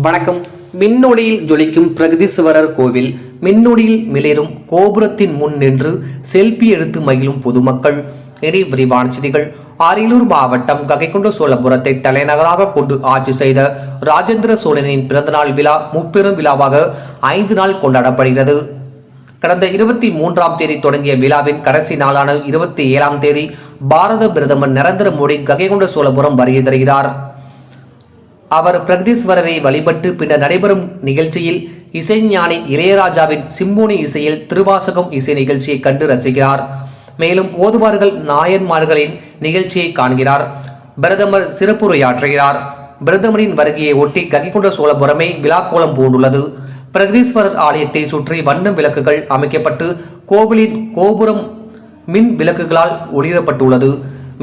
வணக்கம். மின்னொளியில் ஜொலிக்கும் பிரகதீஸ்வரர் கோவில் மின்னொளியில் மிளிரும் கோபுரத்தின் முன் நின்று செல்பி எடுத்து மகிழும் பொதுமக்கள். இனி விரிவான செய்திகள். அரியலூர் மாவட்டம் ககைகொண்ட சோழபுரத்தை தலைநகராக கொண்டு ஆட்சி செய்த ராஜேந்திர சோழனின் பிறந்தநாள் விழா முப்பெரும் விழாவாக ஐந்து நாள் கொண்டாடப்படுகிறது. கடந்த இருபத்தி மூன்றாம் தேதி தொடங்கிய விழாவின் கடைசி நாளான இருபத்தி ஏழாம் தேதி பாரத பிரதமர் நரேந்திர மோடி ககைகொண்ட சோழபுரம் வருகை தருகிறார். அவர் பிரகதீஸ்வரரை வழிபட்டு பின்னர் நடைபெறும் நிகழ்ச்சியில் இசைஞானி இளையராஜாவின் சிம்போனி இசையில் திருவாசகம் இசை நிகழ்ச்சியை கண்டு ரசிக்கிறார். மேலும் ஓதுவார்கள் நாயன்மார்களின் நிகழ்ச்சியை காண்கிறார். பிரதமர் சிறப்புரையாற்றுகிறார் பிரதமரின் வருகையை ஒட்டி ககிகொண்ட சோழபுரமே விழாக்கோலம் பூண்டுள்ளது. பிரகதீஸ்வரர் ஆலயத்தை சுற்றி வண்ணம் விளக்குகள் அமைக்கப்பட்டு கோவிலின் கோபுரம் மின் விளக்குகளால் ஒளிரப்பட்டுள்ளது.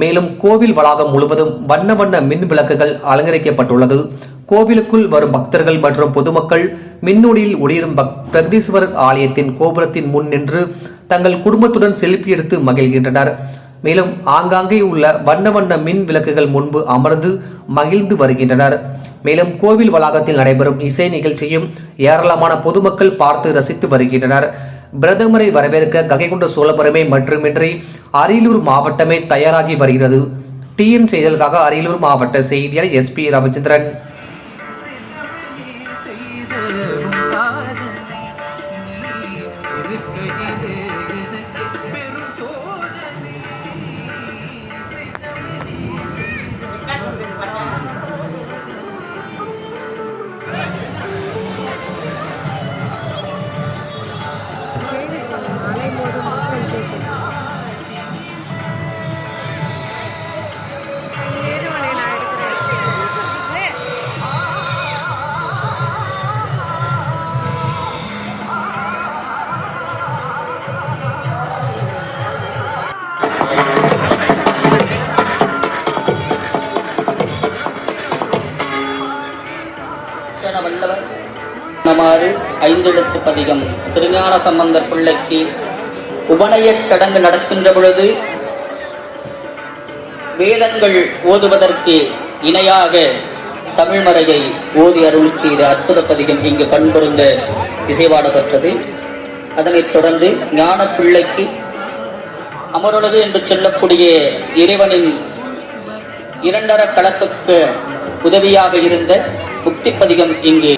மேலும் கோவில் வளாகம் முழுவதும் வண்ண வண்ண மின் விளக்குகள் அலங்கரிக்கப்பட்டுள்ளது. கோவிலுக்குள் வரும் பக்தர்கள் மற்றும் பொதுமக்கள் மின்னொளியில் ஒளிரும் பக் பிரகதீஸ்வரர் ஆலயத்தின் கோபுரத்தின் முன் நின்று தங்கள் குடும்பத்துடன் செல்ஃபி எடுத்து மகிழ்கின்றனர். மேலும் ஆங்காங்கே உள்ள வண்ண வண்ண மின் விளக்குகள் முன்பு அமர்ந்து மகிழ்ந்து வருகின்றனர். மேலும் கோவில் வளாகத்தில் நடைபெறும் இசை நிகழ்ச்சியும் ஏராளமான பொதுமக்கள் பார்த்து ரசித்து வருகின்றனர். பிரதமரை வரவேற்க ககைகொண்ட சோழபுரமே மட்டுமின்றி அரியலூர் மாவட்டமே தயாராகி வருகிறது. டிஎன் செய்திகளுக்காக அரியலூர் மாவட்ட செய்தியாளர் எஸ்பி ரவிச்சந்திரன். அர்ச்சன வல்லவர் ஐந்தெழுத்து பதிகம். திருஞான சம்பந்தர் பிள்ளைக்கு உபநயச் சடங்கு நடக்கின்ற பொழுது வேதங்கள் ஓதுவதற்கு இணையாக தமிழ்மறையை ஓதி அருள் செய்த அற்புத பதிகம் இங்கு பண்பொருந்த இசைவாட பெற்றது. அதனைத் தொடர்ந்து ஞான பிள்ளைக்கு அமருளது என்று சொல்லக்கூடிய இறைவனின் இரண்டர கணக்குக்கு உதவியாக இருந்த முக்தி பதிகம் இங்கு